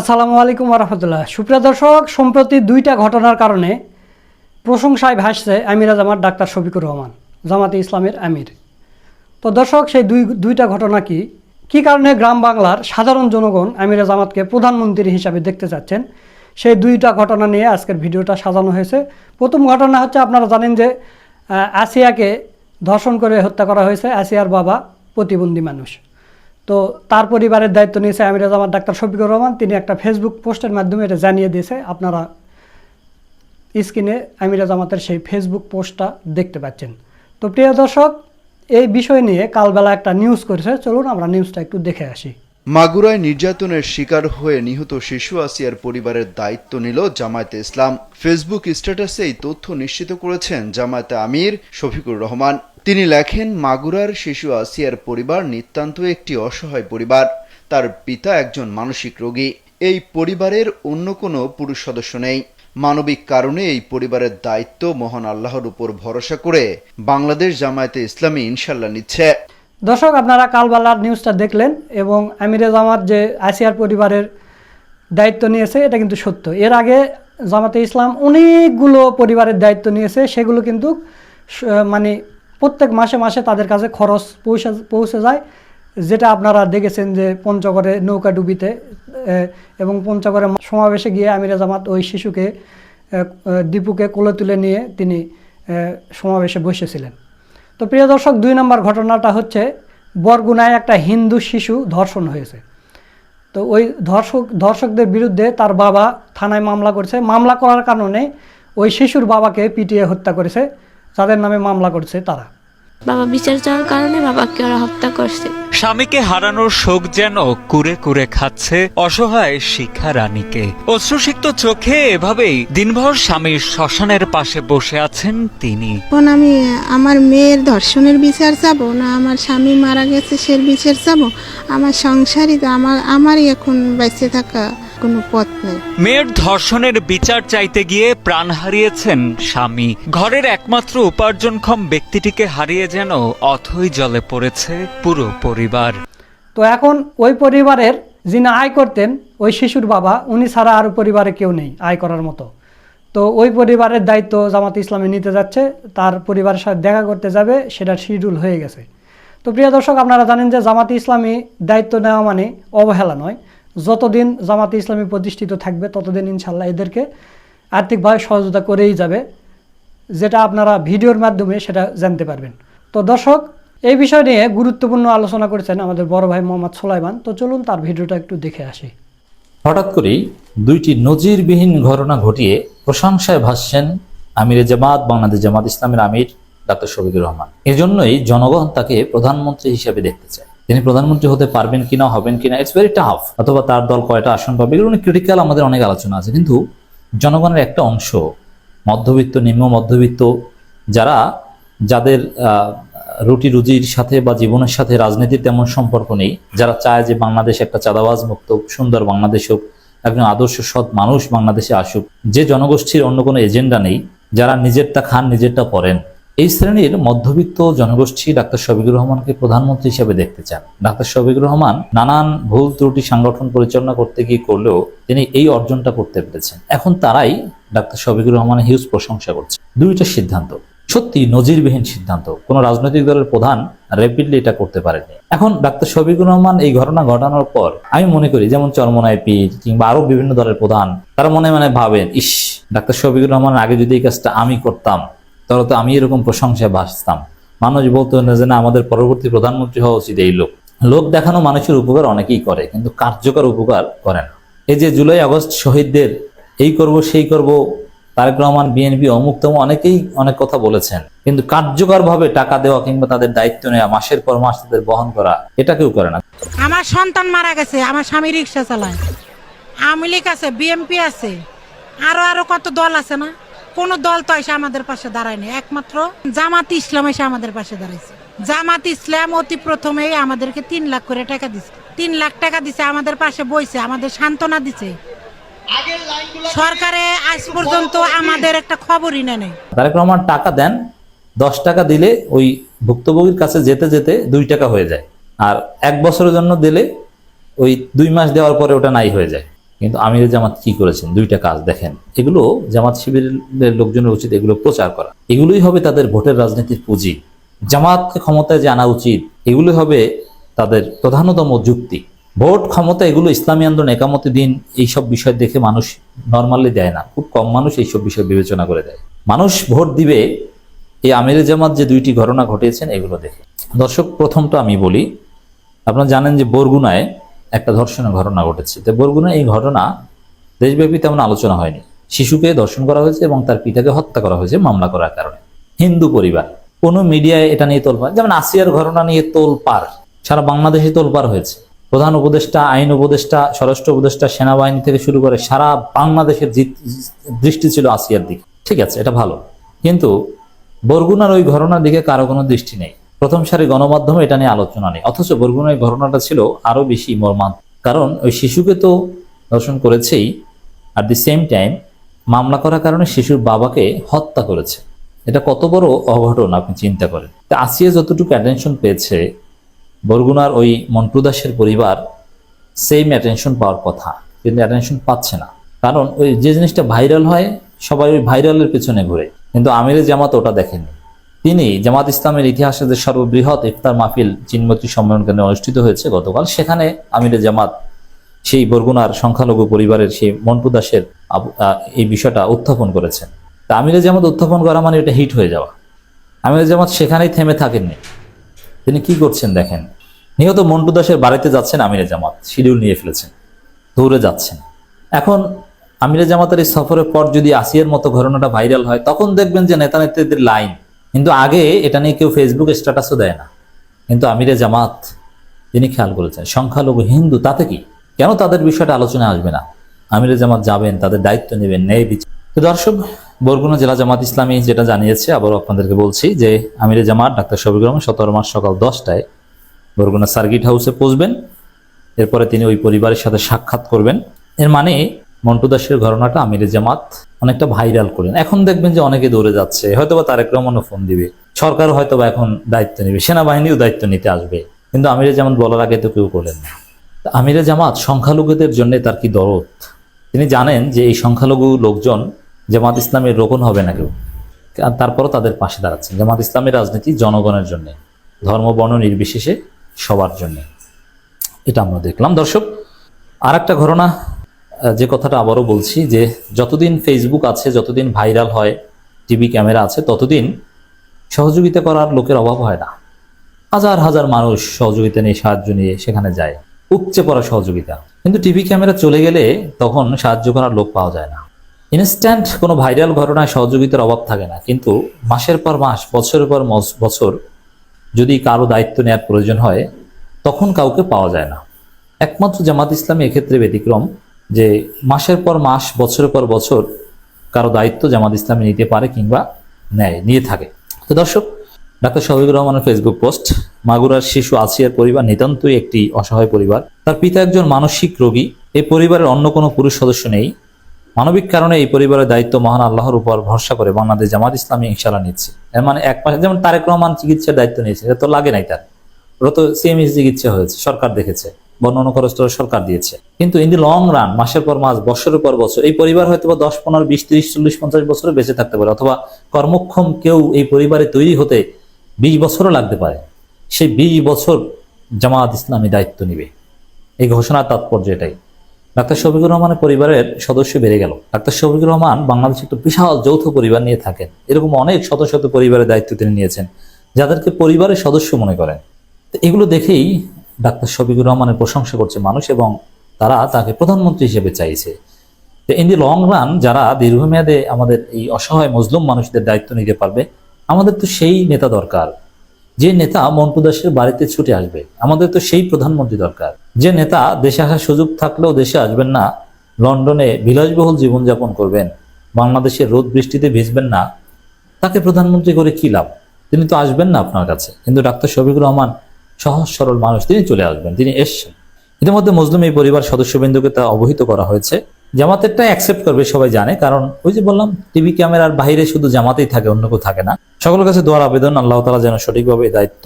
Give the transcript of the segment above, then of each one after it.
আসসালামু আলাইকুম রহমতুল্লাহ। সুপ্রিয় দর্শক, সম্প্রতি দুইটা ঘটনার কারণে প্রশংসায় ভাসছে আমিরা জামাত ডাক্তার শফিকুর রহমান, জামাতে ইসলামের আমির। তো দর্শক, সেই দুই, দুইটা ঘটনা কি? কী কারণে গ্রাম বাংলার সাধারণ জনগণ আমিরা জামাতকে প্রধানমন্ত্রী হিসাবে দেখতে চাচ্ছেন? সেই দুইটা ঘটনা নিয়ে আজকের ভিডিওটা সাজানো হয়েছে। প্রথম ঘটনা হচ্ছে, আপনারা জানেন যে আসিয়াকে ধর্ষণ করে হত্যা করা হয়েছে। আসিয়ার বাবা প্রতিবন্ধী মানুষ। তো তার পরিবারের দায়িত্ব নিয়েছে আমির জামাত ডাক্তার শফিকুর রহমান। তিনি একটা ফেসবুক পোস্টের মাধ্যমে এটা জানিয়ে দিয়েছে। আপনারা স্ক্রিনে আমিরা জামাতের সেই ফেসবুক পোস্টটা দেখতে পাচ্ছেন। তো প্রিয় দর্শক, এই বিষয় নিয়ে কালবেলা একটা নিউজ করেছে। চলুন আমরা নিউজটা একটু দেখে আসি। মাগুরায় নির্যাতনের শিকার হয়ে নিহত শিশু আসিয়ার পরিবারের দায়িত্ব নিল জামায়াতে ইসলাম। ফেসবুক স্ট্যাটাসে এই তথ্য নিশ্চিত করেছেন জামায়াতে আমির শফিকুর রহমান। তিনি লেখেন, মাগুরার শিশু আসিয়ার পরিবার নিতান্ত একটি অসহায় পরিবার। তার পিতা একজন মানসিক রোগী। এই পরিবারের অন্য কোনো পুরুষ সদস্য নেই। মানবিক কারণে এই পরিবারের দায়িত্ব মহান আল্লাহর উপর ভরসা করে বাংলাদেশ জামায়াতে ইসলামী ইনশাল্লাহ নিচ্ছে। দর্শক, আপনারা কালবেলার নিউজটা দেখলেন এবং আমিরে জামাত যে আসিয়ার পরিবারের দায়িত্ব নিয়েছে, এটা কিন্তু সত্য। এর আগে জামাতে ইসলাম অনেকগুলো পরিবারের দায়িত্ব নিয়েছে, সেগুলো কিন্তু মানে প্রত্যেক মাসে মাসে তাদের কাছে খরচ পৌঁছে পৌঁছে যায়। যেটা আপনারা দেখেছেন যে পঞ্চগড়ে নৌকা ডুবিতে এবং পঞ্চগড়ে সমাবেশে গিয়ে আমিরে জামাত ওই শিশুকে দীপুকে কোলে তুলে নিয়ে তিনি সমাবেশে বসেছিলেন। তো প্রিয় দর্শক, দুই নম্বর ঘটনাটা হচ্ছে, বরগুনায় একটা হিন্দু শিশু ধর্ষণ হয়েছে। তো ওই ধর্ষক, ধর্ষকদের বিরুদ্ধে তার বাবা থানায় মামলা করেছে। মামলা করার কারণে ওই শিশুর বাবাকে পিটিয়ে হত্যা করেছে। যাদের নামে মামলা করছে তারা। বাবা বিচার চাওয়ার কারণে বাবাকে ওরা হত্যা করছে। স্বামীকে হারানোর শোক যেন কুরে কুরে খাচ্ছে অসহায় শিখা রানীকে। অশ্রুসিক্ত চোখে এভাবেই দিনভর স্বামীর শ্মশানের পাশে বসে আছেন তিনি। এখন আমি আমার মেয়ের ধর্ষণের বিচার চাবো না? আমার স্বামী মারা গেছে সে বিচার চাবো? আমার সংসারই তো আমার আমারই এখন বেঁচে থাকা কোনো পথ নেই। মেয়ের ধর্ষণের বিচার চাইতে গিয়ে প্রাণ হারিয়েছেন স্বামী। ঘরের একমাত্র উপার্জনক্ষম ব্যক্তিটিকে হারিয়ে যেন অথই জলে পড়েছে পুরো পরিবার। তো এখন ওই পরিবারের যিনি আয় করতেন ওই শিশুর বাবা উনি ছাড়া আর পরিবারে কেউ নেই আয় করার মতো। তো ওই পরিবারের দায়িত্ব জামাত ইসলামে নিতে যাচ্ছে তার পরিবারের সাথে দেখা করতে যাবে সেটা শিডিউল হয়ে গেছে। তো প্রিয় দর্শক আপনারা জানেন যে জামাতে ইসলামী দায়িত্ব নেওয়া মানে অবহেলা নয়। যতদিন জামাতে ইসলামী প্রতিষ্ঠিত থাকবে, ততদিন ইনশাল্লাহ এদেরকে আর্থিকভাবে সহযোগিতা করেই যাবে, যেটা আপনারা ভিডিওর মাধ্যমে সেটা জানতে পারবেন। তো দর্শক, এই বিষয় নিয়ে গুরুত্বপূর্ণ আলোচনা করেছেন আমাদের বড় ভাই মোহাম্মদ সোলাইমান। তো চলুন তার ভিডিওটা একটু দেখে আসি। হঠাৎ করেই দুইটি নজিরবিহীন ঘটনা ঘটিয়ে প্রশংসায় ভাসছেন আমিরে জামাত, বাংলাদেশ জামাত ইসলামের আমির ডাক্তার শফিকুর রহমান। এজন্যই জনগণ তাকে প্রধানমন্ত্রী হিসেবে দেখতে চায়। তিনি প্রধানমন্ত্রী হতে পারবেন কিনা, হবেন কিনা ইটস ভেরি টাফ অথবা তার দল কয়টা আসন পাবে, এগুলো অনেক ক্রিটিক্যাল আমাদের অনেক আলোচনা আছে। কিন্তু জনগণের একটা অংশ, মধ্যবিত্ত, নিম্ন মধ্যবিত্ত, যারা যাদের রুটি রুজির সাথে বা জীবনের সাথে রাজনীতির তেমন সম্পর্ক নেই, যারা চায় যে বাংলাদেশ একটা চাঁদাবাজ মুক্ত, সুন্দর বাংলাদেশ হোক, একজন আদর্শ, সৎ মানুষ বাংলাদেশে আসুক। যে জনগোষ্ঠীর অন্য কোনো এজেন্ডা নেই, যারা নিজেরটা খান, নিজেরটা পড়েন এই শ্রেণির মধ্যবিত্ত জনগোষ্ঠী ডাক্তার শফিকুর রহমানকে প্রধানমন্ত্রী হিসেবে দেখতে চান। ডাক্তার শফিকুর রহমান নানান ভুল ত্রুটি সংগঠন পরিচালনা করতে গিয়ে করলেও তিনি এই অর্জনটা করতে পেরেছেন। এখন তারাই ডাক্তার শফিকুর রহমানের হিউজ প্রশংসা করছে। দুইটা সিদ্ধান্ত। সত্যি নজিরবিহীন সিদ্ধান্ত। কোনো রাজনৈতিক দলের প্রধান র্যাপিডলি এটা করতে পারেনি এখন ডাক্তার শফিকুর রহমান এই ঘটনা ঘটানোর পর আমি মনে করি, যেমন চরমনায় পীর কিংবা আরও বিভিন্ন দলের প্রধান, তারা মনে মনে ভাবেন, ইস, ডাক্তার শফিকুর রহমান আগে যদি এই কাজটা আমি করতাম তাহলে তো আমি এরকম প্রশংসায় ভাসতাম মানুষ বলতো না যে না, আমাদের পরবর্তী প্রধানমন্ত্রী হওয়া উচিত এই লোক। লোক দেখানো মানুষের উপকার অনেকেই করে, কিন্তু কার্যকর উপকার করে না। এই যে জুলাই, আগস্ট শহীদদের, এই করব, সেই করব, তারেক রহমান, বিএনপি, অমুক তমুক অনেকেই অনেক কথা বলেছেন। কিন্তু কার্যকরভাবে টাকা দেওয়া কিংবা তাদের দায়িত্ব নেওয়া, মাসের পর মাস তাদের বহন করা, এটা কেউ করে না। আমার সন্তান মারা গেছে, আমার স্বামী রিক্সা চালায়। আওয়ামী লীগ আছে বিএমপি আছে, আরও আরও কত দল আছে না? কোন দল তো এসে আমাদের পাশে দাঁড়ায়নি। একমাত্র জামাত ইসলাম এসে আমাদের পাশে দাঁড়াইছে। জামাত ইসলাম অতি প্রথমেই আমাদেরকে তিন লাখ করে টাকা দিছে। তিন লাখ টাকা দিছে আমাদের পাশে বইছে আমাদের সান্ত্বনা দিছে। সরকারে আজ পর্যন্ত আমাদের একটা খবরই নেই নেই। তারেক রহমান টাকা দেন দশ টাকা দিলে ওই ভুক্তভোগীর কাছে যেতে যেতে দুই টাকা হয়ে যায়। আর এক বছরের জন্য দিলে ওই দুই মাস দেওয়ার পরে ওটা নাই হয়ে যায়। কিন্তু আমির জামাত কি করেছেন? দুইটা কাজ দেখেন। এগুলো জামাত শিবিরের লোকজনের উচিত এগুলো প্রচার করা। এগুলোই হবে তাদের ভোটের রাজনীতির পুঁজি। জামাতকে ক্ষমতায় যে আনা উচিত। এগুলোই হবে তাদের প্রধানতম যুক্তি। ভোট ক্ষমতা এগুলো ইসলামী আন্দোলন একামতে দিন এইসব বিষয় দেখে মানুষ নর্মালি দেয় না। খুব কম মানুষ এইসব বিষয় বিবেচনা করে দেয়। মানুষ ভোট দিবে। এই আমির জামাত যে দুইটি ঘটনা ঘটিয়েছেন এগুলো দেখে। দর্শক, প্রথমটা আমি বলি। আপনারা জানেন যে বরগুনায় একটা ধর্ষণের ঘটনা ঘটেছে। তো বরগুনায় এই ঘটনা দেশব্যাপী তেমন আলোচনা হয়নি। শিশুকে ধর্ষণ করা হয়েছে এবং তার পিতাকে হত্যা করা হয়েছে মামলা করার কারণে। হিন্দু পরিবার। কোনো মিডিয়ায় এটা নিয়ে তোলপার যেমন আসিয়ার ঘটনা নিয়ে তোলপার সারা বাংলাদেশে তোলপার হয়েছে। প্রধান উপদেষ্টা, আইন উপদেষ্টা, স্বরাষ্ট্র উপদেষ্টা, সেনাবাহিনী থেকে শুরু করে সারা বাংলাদেশের দৃষ্টি ছিল আসিয়ার দিকে। ঠিক আছে, এটা ভালো। কিন্তু বরগুনার ওই ঘটনার দিকে কারও কোনো দৃষ্টি নেই। প্রথম সারি গণমাধ্যমে এটা নিয়ে আলোচনা নেই। অথচ বরগুনার ঘটনাটা ছিল আরও বেশি মর্মান কারণ ওই শিশুকে তো ধর্ষণ করেছেই আর দি সেম টাইম মামলা করার কারণে শিশুর বাবাকে হত্যা করেছে। এটা কত বড় অঘটন আপনি চিন্তা করেন। তা আসিয়া যতটুকু অ্যাটেনশন পেয়েছে, বরগুনার ওই মন্টু দাসের পরিবার সেম অ্যাটেনশন পাওয়ার কথা, কিন্তু অ্যাটেনশন পাচ্ছে না। কারণ ওই যে জিনিসটা ভাইরাল হয়, সবাই ওই ভাইরালের পেছনে ঘুরে। কিন্তু আমিরের জামাত ওটা দেখেনি। তিনি জামাত ইসলামের ইতিহাসে যে সর্ববৃহৎ ইফতার মাহফিল চিনমতি সম্মেলন কেন্দ্রে অনুষ্ঠিত হয়েছে গতকাল, সেখানে আমিরের জামাত, সেই বরগুনার সংখ্যালঘু পরিবারের সেই মন্টু দাসের এই বিষয়টা উত্থাপন করেছেন। তা আমিরের জামাত উত্থাপন করা মানে এটা হিট হয়ে যাওয়া। আমিরের জামাত সেখানেই থেমে থাকেননি। তিনি কি করছেন দেখেন? নিহত মন্টু দাসের বাড়িতে যাচ্ছেন আমিরের জামাত, শিডিউল নিয়ে ফেলেছেন, দৌড়ে যাচ্ছেন। এখন আমিরের জামাতের এই সফরের পর যদি আসিয়ার মতো ঘটনাটা ভাইরাল হয়, তখন দেখবেন যে নেতা নেত্রীদের লাইন কিন্তু আগে এটা নিয়ে কেউ ফেসবুক স্ট্যাটাসও দেয় না। কিন্তু আমিরে জামাত, তিনি খেয়াল করেছেন, সংখ্যালঘু হিন্দু, তাতে কি? কেন তাদের বিষয়টা আলোচনায় আসবে না? আমিরে জামাত যাবেন, তাদের দায়িত্ব নেবেন, ন্যায় বিচার। তো দর্শক, বরগুনা জেলা জামাত ইসলামী যেটা জানিয়েছে, আবারও আপনাদেরকে বলছি যে আমিরে জামাত, ডাক্তার শফিকুর রহমান সতেরো মাস সকাল দশটায় বরগুনা সার্কিট হাউসে পৌঁছবেন। এরপরে তিনি ওই পরিবারের সাথে সাক্ষাৎ করবেন। এর মানে মন্টু দাসের ঘটনাটা আমিরে জামাত অনেকটা ভাইরাল করেন এখন দেখবেন যে অনেকে দৌড়ে যাচ্ছে, হয়তোবা তারেক রহমানও ফোন দিবে। সরকার হয়তোবা এখন দায়িত্ব নেবে, সেনাবাহিনীও দায়িত্ব নিতে আসবে। কিন্তু আমিরে জামাত বলার আগে তো কেউ করলেন না। আমিরে জামাত সংখ্যালঘুদের জন্য তার কি দরদ? তিনি জানেন যে এই সংখ্যালঘু লোকজন জামাত ইসলামের রোকন হবে না কেউ। তারপরও তাদের পাশে দাঁড়াচ্ছেন জামাত ইসলামের রাজনীতি জনগণের জন্য, ধর্ম, বর্ণ নির্বিশেষে সবার জন্য। এটা আমরা দেখলাম। দর্শক আর একটা ঘটনা যে কথাটা আবারও বলছি যে যতদিন ফেসবুক আছে, যতদিন ভাইরাল হয়, টিভি ক্যামেরা আছে, ততদিন সহযোগিতা করার লোকের অভাব হয় না। হাজার হাজার মানুষ সহযোগিতা নিয়ে, সাহায্য নিয়ে সেখানে যায়। উপচে পড়া সহযোগিতা। কিন্তু টিভি ক্যামেরা চলে গেলে তখন সাহায্য করার লোক পাওয়া যায় না। ইনস্ট্যান্ট কোনো ভাইরাল ঘটনায় সহযোগিতার অভাব থাকে না। কিন্তু মাসের পর মাস, বছরের পর বছর যদি কারও দায়িত্ব নেওয়ার প্রয়োজন হয়, তখন কাউকে পাওয়া যায় না। একমাত্র জামাত ইসলামী এক্ষেত্রে ব্যতিক্রম। যে মাসের পর মাস, বছরের পর বছর কারও দায়িত্ব জামাত ইসলামী নিতে পারে কিংবা নেয়, নিয়ে থাকে। তো দর্শক, ডাক্তার শহীদুর রহমানের ফেসবুক পোস্ট মাগুরার শিশু আসিয়ার পরিবার নিতান্তই একটি অসহায় পরিবার। তার পিতা একজন মানসিক রোগী। এই পরিবারের অন্য কোনো পুরুষ সদস্য নেই। মানবিক কারণে এই পরিবারের দায়িত্ব মহান আল্লাহর উপর ভরসা করে বাংলাদেশ জামাত ইসলামী ইনশাল্লাহ নিচ্ছে। এর মানে এক পাশে যেমন তারেক রহমান চিকিৎসার দায়িত্ব নিয়েছে, এটা তো লাগে নাই তার। ওরা তো সিএমএস চিকিৎসা হয়েছে, সরকার দেখেছে। বর্ণনা খরচ তো সরকার দিয়েছে। কিন্তু ইন দি লং রান মাসের পর মাস, বছরের পর বছর, এই পরিবার হয়তো বা দশ, পনেরো, বিশ, তিরিশ, চল্লিশ, পঞ্চাশ বছরে বেঁচে থাকতে পারে, অথবা কর্মক্ষম কেউ এই পরিবারে তৈরি হতে বিশ বছরও লাগতে পারে। সেই বিশ বছর জামাত ইসলামী দায়িত্ব নিবে। এই ঘোষণার তাৎপর্য এটাই। ডাক্তার শফিকুর রহমানের পরিবারের সদস্য বেড়ে গেল। ডাক্তার শফিকুর রহমান বাংলাদেশে একটা বিশাল যৌথ পরিবার নিয়ে থাকেন। এরকম অনেক শত শত পরিবারের দায়িত্ব তিনি নিয়েছেন, যাদেরকে পরিবারের সদস্য মনে করেন। এগুলো দেখেই ডাক্তার শফিকুর রহমানের প্রশংসা করছে মানুষ এবং তারা তাকে প্রধানমন্ত্রী হিসেবে চাইছে। তো ইন দি লং রান যারা দীর্ঘমেয়াদে আমাদের এই অসহায় মজলুম মানুষদের দায়িত্ব নিতে পারবে, আমাদের তো সেই নেতা দরকার। যে নেতা মন্টু দাসের বাড়িতে ছুটে আসবে, আমাদের তো সেই প্রধানমন্ত্রী দরকার। যে নেতা দেশে আসার সুযোগ থাকলেও দেশে আসবেন না, লন্ডনে বিলাসবহুল জীবনযাপন করবেন, বাংলাদেশের রোদ বৃষ্টিতে ভিজবেন না, তাকে প্রধানমন্ত্রী করে কি লাভ? তিনি তো আসবেন না আপনার কাছে। কিন্তু ডাক্তার শফিকুর রহমান সহজ সরল মানুষ তিনি চলে আসবেন, তিনি এসছেন। ইতিমধ্যে মজলুম এই পরিবার সদস্যবৃন্দকে তা অবহিত করা হয়েছে। জামাতেরটা অ্যাকসেপ্ট করবে, সবাই জানে, কারণ ওই যে বললাম টিভি ক্যামেরার বাইরে শুধু জামাতেই থাকে, অন্য কেউ থাকে না। সকলের কাছে দোয়ার আবেদন, আল্লাহ তালা যেন সঠিকভাবে দায়িত্ব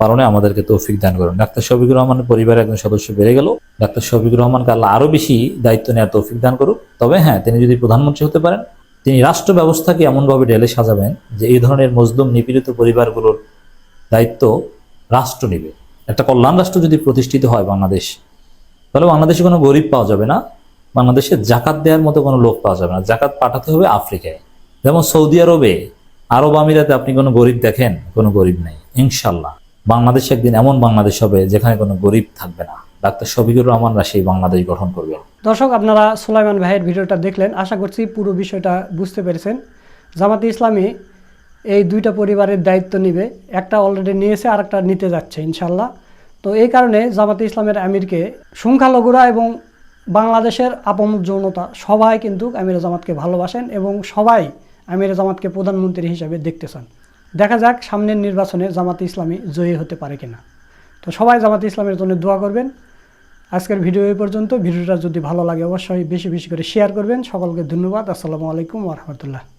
পালনে আমাদেরকে তৌফিক দান করুন। ডাক্তার শফিকুর রহমানের পরিবারের একজন সদস্য বেড়ে গেল। ডাক্তার শফিকুর রহমানকে আল্লাহ আরও বেশি দায়িত্ব নেওয়ার তৌফিক দান করুক। তবে হ্যাঁ তিনি যদি প্রধানমন্ত্রী হতে পারেন, তিনি রাষ্ট্র ব্যবস্থাকে এমনভাবে ঢেলে সাজাবেন যে এই ধরনের মজলুম নিপীড়িত পরিবারগুলোর দায়িত্ব রাষ্ট্র নেবে। একটা কল্যাণ রাষ্ট্র যদি প্রতিষ্ঠিত হয় বাংলাদেশ, তাহলে বাংলাদেশে কোনো গরিব পাওয়া যাবে না। বাংলাদেশে জাকাত দেওয়ার মতো কোনো লোক পাওয়া যাবে না। জাকাত পাঠাতে হবে আফ্রিকায়। যেমন সৌদি আরবে, আরব আমিরাতে আপনি কোনো গরিব দেখেন, কোনো গরিব নেই। ইনশাল্লাহ বাংলাদেশ একদিন এমন বাংলাদেশ হবে যেখানে কোনো গরিব থাকবে না। ডাক্তার শফিকুর রহমানরা সেই বাংলাদেশ গঠন করবেন দর্শক, আপনারা সুলাইমান ভাইয়ের ভিডিওটা দেখলেন। আশা করছি পুরো বিষয়টা বুঝতে পেরেছেন। জামাতে ইসলামী এই দুইটা পরিবারের দায়িত্ব নিবে। একটা অলরেডি নিয়েছে আর একটা নিতে যাচ্ছে, ইনশাল্লাহ। তো এই কারণে জামাতে ইসলামের আমিরকে সংখ্যালঘুরা এবং বাংলাদেশের আপন যৌনতা সবাই কিন্তু আমির জামাতকে ভালোবাসেন এবং সবাই আমির জামাতকে প্রধানমন্ত্রী হিসেবে দেখতে চান। দেখা যাক সামনের নির্বাচনে জামাতে ইসলামী জয়ী হতে পারে কিনা। তো সবাই জামাতে ইসলামের জন্য দোয়া করবেন। আজকের ভিডিও এই পর্যন্ত। ভিডিওটা যদি ভালো লাগে অবশ্যই বেশি বেশি করে শেয়ার করবেন। সকলকে ধন্যবাদ। আসসালামু আলাইকুম রহমতুল্লাহ।